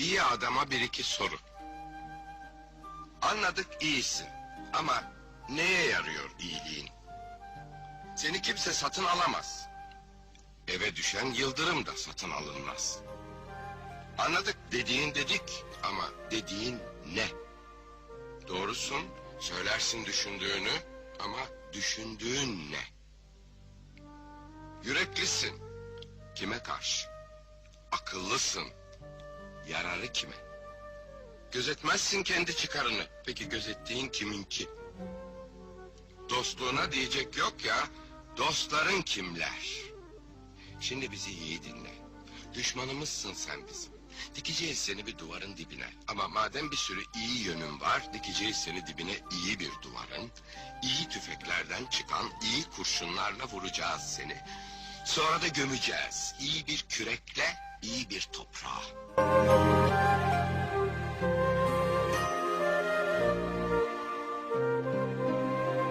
iyi adama bir iki soru. Anladık iyisin ama neye yarıyor iyiliğin? Seni kimse satın alamaz. Eve düşen yıldırım da satın alınmaz. Anladık dediğin dedik ama dediğin ne? Doğrusun söylersin düşündüğünü ama düşündüğün ne? Yüreklisin. Kime karşı? Akıllısın. Yararı kime? Gözetmezsin kendi çıkarını. Peki gözettiğin kiminki? Dostluğuna diyecek yok ya. Dostların kimler? Şimdi bizi iyi dinle. Düşmanımızsın sen bizim. Dikeceğiz seni bir duvarın dibine. Ama madem bir sürü iyi yönün var, dikeceğiz seni dibine iyi bir duvarın. iyi tüfeklerden çıkan iyi kurşunlarla vuracağız seni. Sonra da gömeceğiz. iyi bir kürekle, iyi bir toprağa.